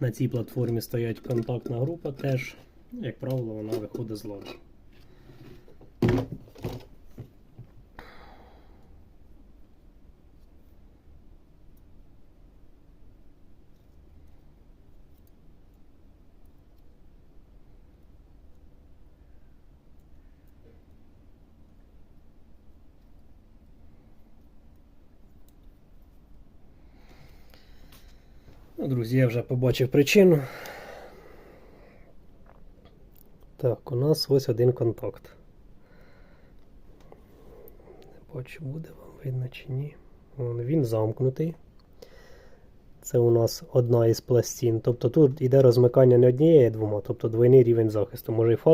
на цій платформі стоять контактна група, теж, як правило, вона виходить з ладу. Друзі, я вже побачив причину. Так, у нас ось один контакт. Не бачу, буде вам видно чи ні. Вон, Він замкнутий. Це у нас одна із пластин. Тобто тут йде розмикання не однієї, а двома, тобто двойний рівень захисту. Може і фаз